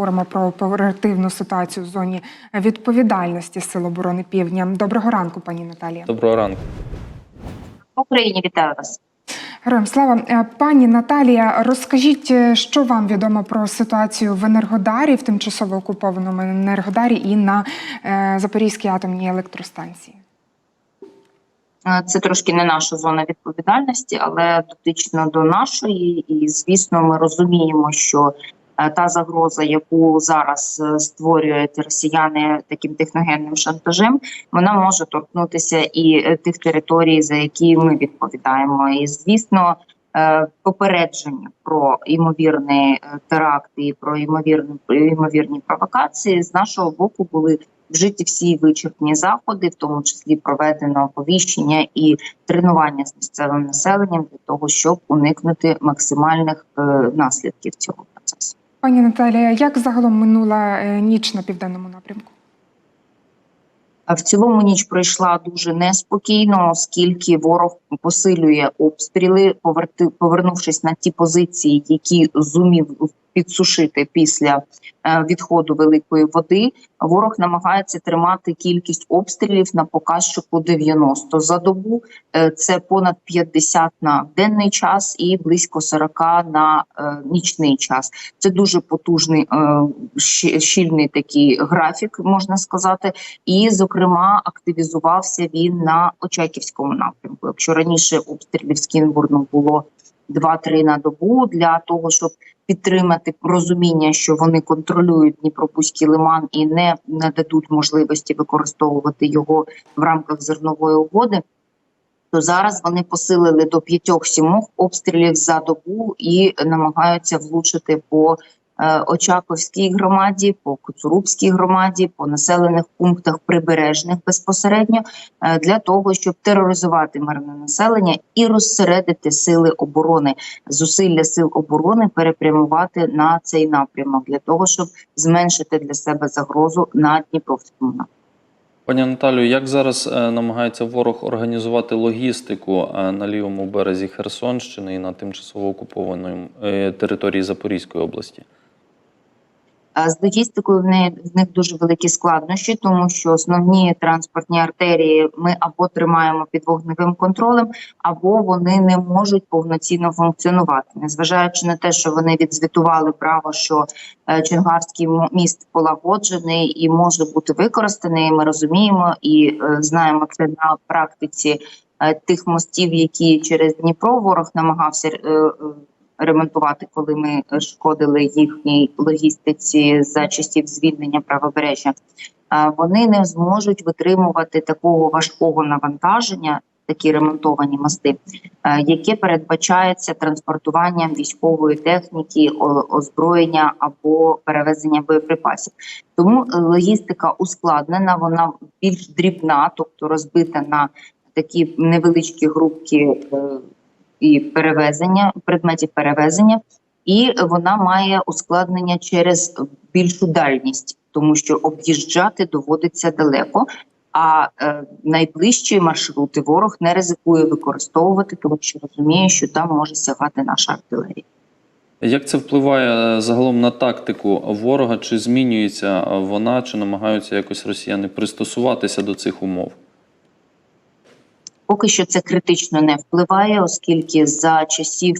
поговоримо про оперативну ситуацію в зоні відповідальності Сил оборони Півдня. Доброго ранку, пані Наталія. Доброго ранку. Україні вітаю вас. Героям слава Е, пані Наталія. Розкажіть, е, що вам відомо про ситуацію в Енергодарі, в тимчасово окупованому Енергодарі і на е, Запорізькій атомній електростанції. Це трошки не наша зона відповідальності, але дотично до нашої. І звісно, ми розуміємо, що та загроза, яку зараз е, створюють росіяни таким техногенним шантажем, вона може торкнутися і е, тих територій, за які ми відповідаємо. І звісно. е, Попередження про ймовірний е, теракт і про ймовірні ймовірні провокації з нашого боку були вжиті всі вичерпні заходи, в тому числі проведено оповіщення і тренування з місцевим населенням для того, щоб уникнути максимальних е, наслідків цього. Пані Наталія, як загалом минула е, ніч на південному напрямку? А В цілому ніч пройшла дуже неспокійно, оскільки ворог посилює обстріли, повернувшись на ті позиції, які зумів підсушити після е, відходу великої води. Ворог намагається тримати кількість обстрілів на показчику 90 за добу. Е, Це понад 50 на денний час і близько 40 на е, нічний час. Це дуже потужний щільний такий графік, можна сказати. І, зокрема, активізувався він на Очаківському напрямку. Якщо раніше обстрілів з Кінбурну було 2-3 на добу для того, щоб підтримати розуміння, що вони контролюють Дніпропузький лиман і не нададуть можливості використовувати його в рамках зернової угоди. То зараз вони посилили до 5-7 обстрілів за добу і намагаються влучити по Очаковській громаді, по Коцурубській громаді, по населених пунктах прибережних безпосередньо е, для того, щоб тероризувати мирне населення і розсередити сили оборони, зусилля сил оборони перепрямувати на цей напрямок для того, щоб зменшити для себе загрозу на Дніпровському напрямку. Пані Наталію, як зараз е, намагається ворог організувати логістику е, на лівому березі Херсонщини і на тимчасово окупованій е, території Запорізької області? З логістикою в неї в них дуже великі складнощі, тому що основні транспортні артерії ми або тримаємо під вогневим контролем, або вони не можуть повноцінно функціонувати, незважаючи на те, що вони відзвітували право, що е, Чонгарський міст полагоджений і може бути використаний. Ми розуміємо і е, знаємо це на практиці е, тих мостів, які через Дніпро ворог намагався ремонтувати, коли ми шкодили їхній логістиці за часів звільнення правобережжя. Вони не зможуть витримувати такого важкого навантаження. Такі ремонтовані мости, яке передбачається транспортуванням військової техніки, озброєння або перевезення боєприпасів. Тому е, логістика ускладнена, вона більш дрібна, тобто розбита на такі невеличкі групки е, і перевезення предметів перевезення, і вона має ускладнення через більшу дальність, тому що об'їжджати доводиться далеко. А е, найближчі маршрути ворог не ризикує використовувати, тому що розуміє, що там може сягати наша артилерія. Як це впливає е, загалом на тактику ворога? Чи змінюється е, вона, чи намагаються якось росіяни пристосуватися до цих умов? Поки що це критично не впливає, оскільки за часів,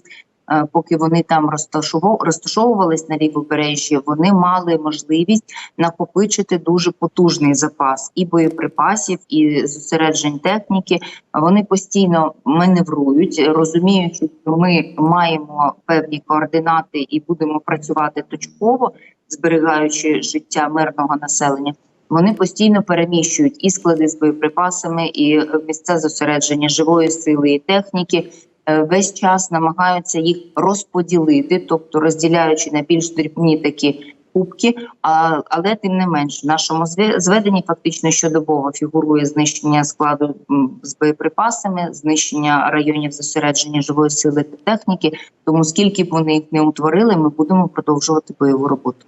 е, поки вони там розташову- розташовувались на лівобережжі, вони мали можливість накопичити дуже потужний запас і боєприпасів, і зосереджень техніки. Вони постійно маневрують, розуміючи, що ми маємо певні координати і будемо працювати точково, зберігаючи життя мирного населення. Вони постійно переміщують і склади з боєприпасами, і е, місця зосередження живої сили і техніки. Е, Весь час намагаються їх розподілити, тобто розділяючи на більш дрібні такі кубки. А, але тим не менш, в нашому зве- зведенні фактично щодобово фігурує знищення складу з боєприпасами, знищення районів зосередження живої сили та техніки. Тому скільки б вони їх не утворили, ми будемо продовжувати бойову роботу.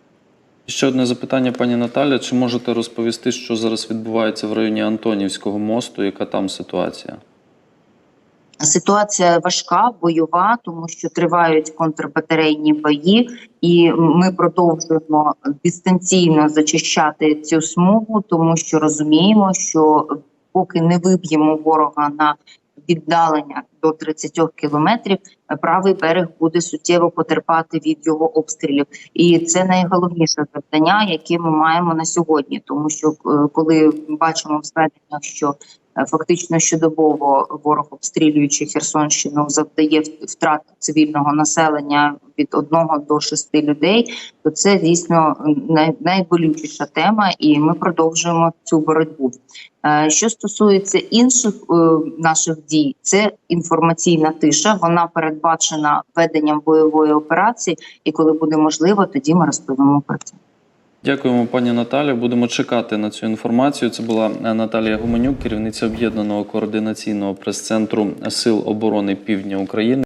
Ще одне запитання, пані Наталя. Чи можете розповісти, що зараз відбувається в районі Антонівського мосту? Яка там ситуація? Ситуація важка, бойова, тому що тривають контрбатарейні бої, і ми продовжуємо дистанційно зачищати цю смугу, тому що розуміємо, що поки не виб'ємо ворога на віддалення до 30 кілометрів, правий берег буде суттєво потерпати від його обстрілів, і це найголовніше завдання, яке ми маємо на сьогодні, тому що е, коли бачимо в зведеннях, що Фактично щодобово ворог, обстрілюючи Херсонщину, завдає втрат цивільного населення від одного до шести людей. То це дійсно найболючіша тема, і ми продовжуємо цю боротьбу. Е, Що стосується інших е, наших дій, це інформаційна тиша. Вона передбачена веденням бойової операції, і коли буде можливо, тоді ми розповімо про це. Дякуємо, пані Наталі. Будемо чекати на цю інформацію. Це була е, Наталія Гуменюк, керівниця об'єднаного координаційного прес-центру Сил оборони Півдня України.